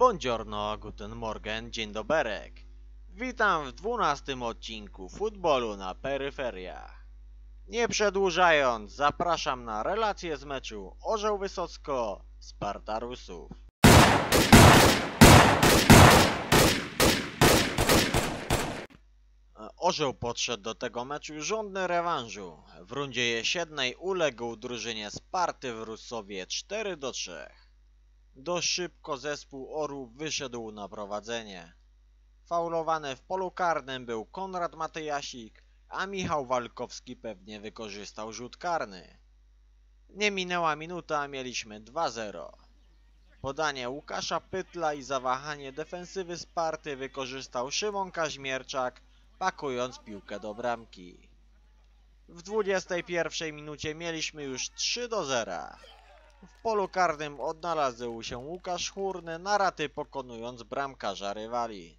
Buongiorno, guten morgen, dzień doberek. Witam w dwunastym odcinku futbolu na peryferiach. Nie przedłużając, zapraszam na relację z meczu Orzeł Wysocko Sparta Rusów. Orzeł podszedł do tego meczu żądny rewanżu. W rundzie jesiennej uległ drużynie Sparty w Rusowie 4 do 3. Dość szybko zespół Orłów wyszedł na prowadzenie. Faulowany w polu karnym był Konrad Matyjasik, a Michał Walkowski pewnie wykorzystał rzut karny. Nie minęła minuta, a mieliśmy 2-0. Podanie Łukasza Pytla i zawahanie defensywy Sparty wykorzystał Szymon Kaźmierczak, pakując piłkę do bramki. W 21 minucie mieliśmy już 3 do 0. W polu karnym odnalazł się Łukasz Chórny na raty pokonując bramkarza rywali.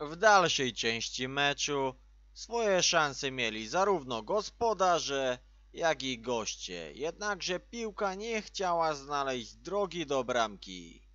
W dalszej części meczu swoje szanse mieli zarówno gospodarze, jak i goście, jednakże piłka nie chciała znaleźć drogi do bramki.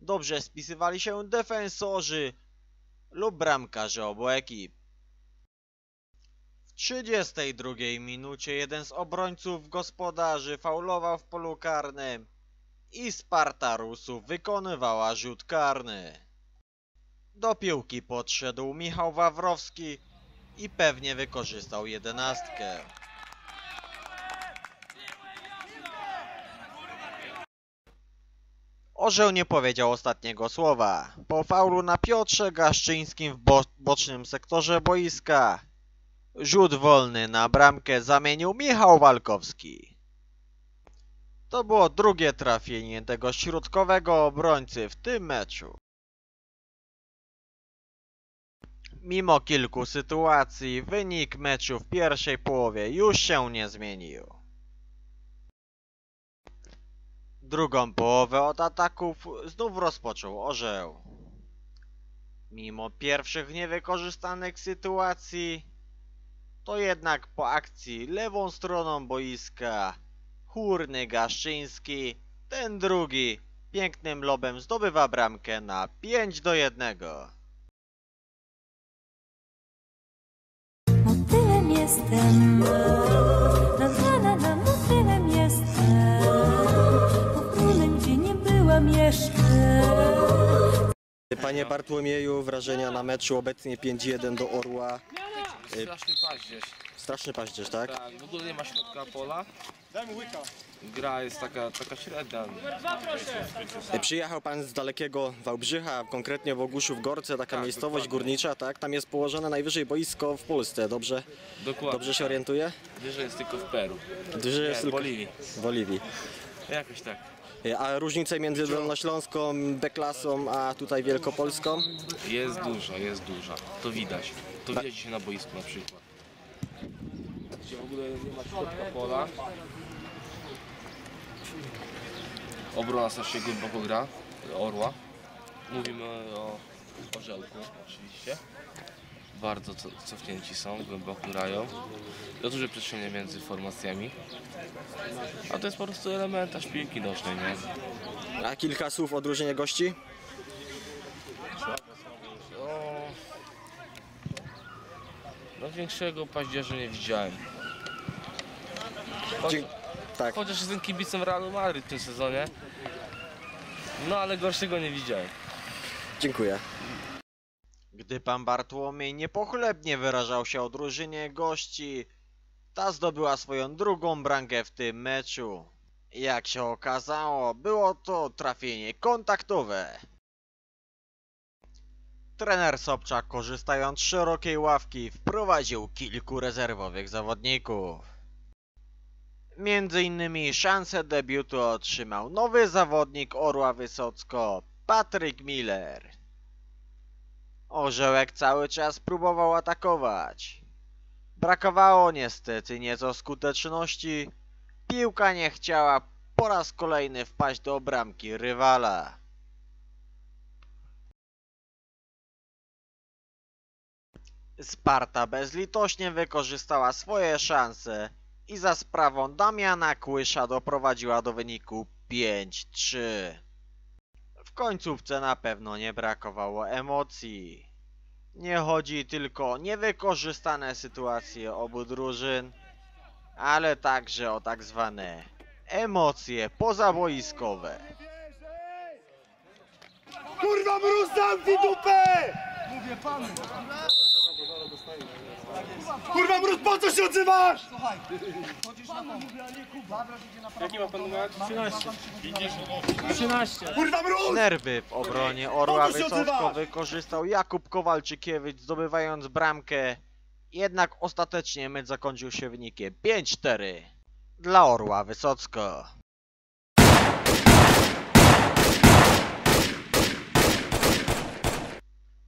Dobrze spisywali się defensorzy lub bramkarze obu ekip. W 32 minucie jeden z obrońców gospodarzy faulował w polu karnym i Sparta Rusów wykonywała rzut karny. Do piłki podszedł Michał Wawrowski i pewnie wykorzystał jedenastkę. Orzeł nie powiedział ostatniego słowa. Po faulu na Piotrze Gaszczyńskim w bo bocznym sektorze boiska rzut wolny na bramkę zamienił Michał Walkowski. To było drugie trafienie tego środkowego obrońcy w tym meczu. Mimo kilku sytuacji, wynik meczu w pierwszej połowie już się nie zmienił. Drugą połowę od ataków znów rozpoczął Orzeł. Mimo pierwszych niewykorzystanych sytuacji, to jednak po akcji lewą stroną boiska Chórny Gaszczyński, ten drugi, pięknym lobem zdobywa bramkę na 5 do 1. Motylem jestem, nazwana na motylem jestem. Gdzie nie byłam jeszcze. Panie Bartłomieju, wrażenia na meczu obecnie 5-1 do Orła. Straszny paździerz. Straszny paździerz, tak? Tak, w ogóle nie ma środka pola. Gra jest taka, taka średnia. Przyjechał pan z dalekiego Wałbrzycha, konkretnie w Ogłuszów Gorce, taka Tak, miejscowość dokładnie. górnicza, tak? Tam jest położone najwyżej boisko w Polsce, dobrze? Dokładnie. Dobrze się orientuję? Wiesz, że jest tylko w Peru. Duży Nie, jest w tylko Boliwii. w Boliwii. Jakoś tak. A różnice między Dolnośląską, B-klasą, a tutaj Wielkopolską? Jest duża, jest duża. To widać. To widać się na boisku na przykład. Gdzie w ogóle nie ma środka pola. Obrona strasznie głęboko gra. Orła. Mówimy o orzełku oczywiście. Bardzo co- cofnięci są, głęboko grają. To duże przestrzenie między formacjami. A to jest po prostu elementarz piłki nożnej, nie? A kilka słów o drużynie gości? No większego paździerza nie widziałem. Choć, Dzie- Tak. chociaż jestem kibicem Realu Madryt w tym sezonie. No ale gorszego nie widziałem. Dziękuję. Gdy pan Bartłomiej niepochlebnie wyrażał się o drużynie gości, ta zdobyła swoją drugą bramkę w tym meczu. Jak się okazało, było to trafienie kontaktowe. Trener Sobczak, korzystając z szerokiej ławki, wprowadził kilku rezerwowych zawodników. Między innymi szansę debiutu otrzymał nowy zawodnik Orła Wysocko, Patryk Miller. Orzełek cały czas próbował atakować. Brakowało niestety nieco skuteczności. Piłka nie chciała po raz kolejny wpaść do bramki rywala. Sparta bezlitośnie wykorzystała swoje szanse i za sprawą Damiana Kłysza doprowadziła do wyniku 5-3. W końcówce na pewno nie brakowało emocji. Nie chodzi tylko o niewykorzystane sytuacje obu drużyn, ale także o tak zwane emocje pozaboiskowe. Kurwa mróz dupę! Kurwa mróz po co się odzywasz? Kurwa mróz! Nerwy w obronie Orła Wysocko wykorzystał Jakub Kowalczykiewicz zdobywając bramkę. Jednak ostatecznie mecz zakończył się wynikiem 5-4 dla Orła Wysocko.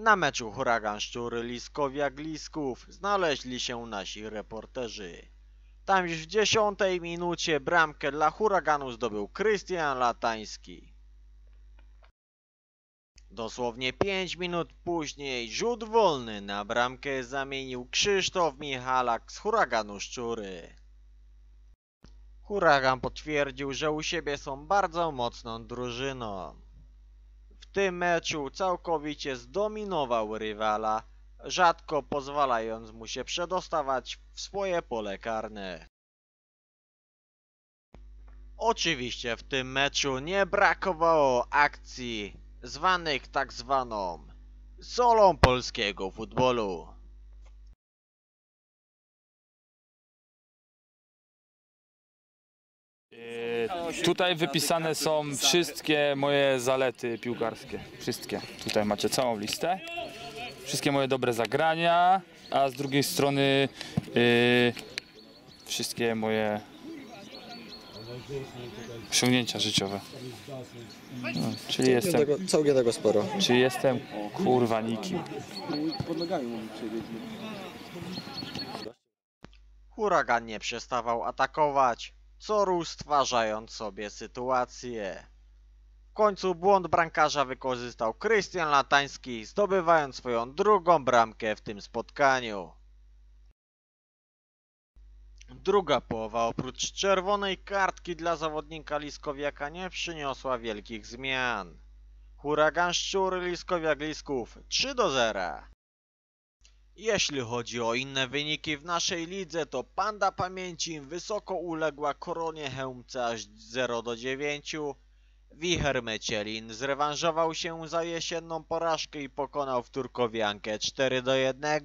Na meczu Huragan Szczury Liskowia Glisków znaleźli się nasi reporterzy. Tam już w dziesiątej minucie bramkę dla Huraganu zdobył Krystian Latański. Dosłownie 5 minut później rzut wolny na bramkę zamienił Krzysztof Michalak z Huraganu Szczury. Huragan potwierdził, że u siebie są bardzo mocną drużyną. W tym meczu całkowicie zdominował rywala, rzadko pozwalając mu się przedostawać w swoje pole karne. Oczywiście w tym meczu nie brakowało akcji zwanych tak zwaną solą polskiego futbolu. Tutaj wypisane są wszystkie moje zalety piłkarskie. Wszystkie. Tutaj macie całą listę. Wszystkie moje dobre zagrania, a z drugiej strony yy, wszystkie moje osiągnięcia życiowe. No, czyli jestem, Tego, całkiem tego sporo. czyli jestem kurwa nikim. Huragan nie przestawał atakować, co rósł stwarzając sobie sytuację. W końcu błąd brankarza wykorzystał Krystian Latański, zdobywając swoją drugą bramkę w tym spotkaniu. Druga połowa oprócz czerwonej kartki dla zawodnika Liskowiaka nie przyniosła wielkich zmian. Huragan Szczury Liskowiak Lisków 3 do 0. Jeśli chodzi o inne wyniki w naszej lidze, to Panda Pamięci wysoko uległa Koronie Chełmce aż 0 do 9. Wicher Mecielin zrewanżował się za jesienną porażkę i pokonał w Turkowiankę 4 do 1.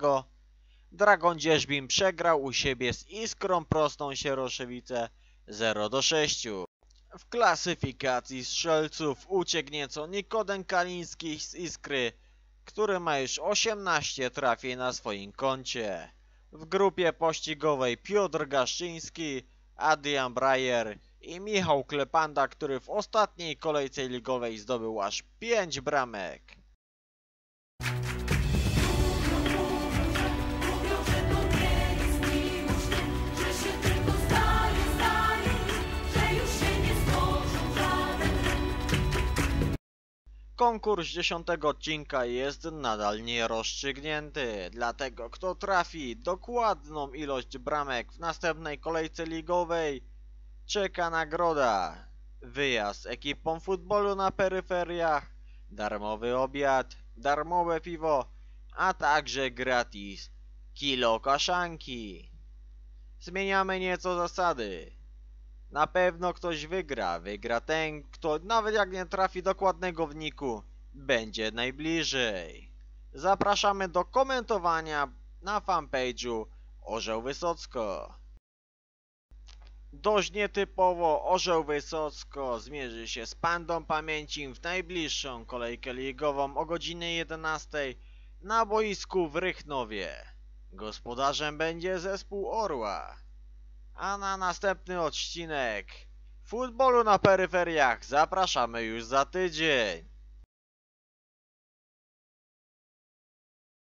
Dragon Dzierzbin przegrał u siebie z Iskrą Prostą Sieroszewice 0 do 6. W klasyfikacji strzelców uciekł nieco Nikodem Kaliński z Iskry który ma już 18 trafień na swoim koncie. W grupie pościgowej Piotr Gaszczyński, Adrian Breyer i Michał Klepanda, który w ostatniej kolejce ligowej zdobył aż 5 bramek. Konkurs dziesiątego odcinka jest nadal nierozstrzygnięty, dlatego kto trafi dokładną ilość bramek w następnej kolejce ligowej czeka nagroda. Wyjazd ekipą futbolu na peryferiach, darmowy obiad, darmowe piwo, a także gratis kilo kaszanki. Zmieniamy nieco zasady. Na pewno ktoś wygra. Wygra ten, kto nawet jak nie trafi dokładnego wniku, będzie najbliżej. Zapraszamy do komentowania na fanpage'u Orzeł Wysocko. Dość nietypowo Orzeł Wysocko zmierzy się z Pandą Pamięci w najbliższą kolejkę ligową o godzinie 11 na boisku w Rychnowie. Gospodarzem będzie zespół Orła. A na następny odcinek futbolu na peryferiach zapraszamy już za tydzień.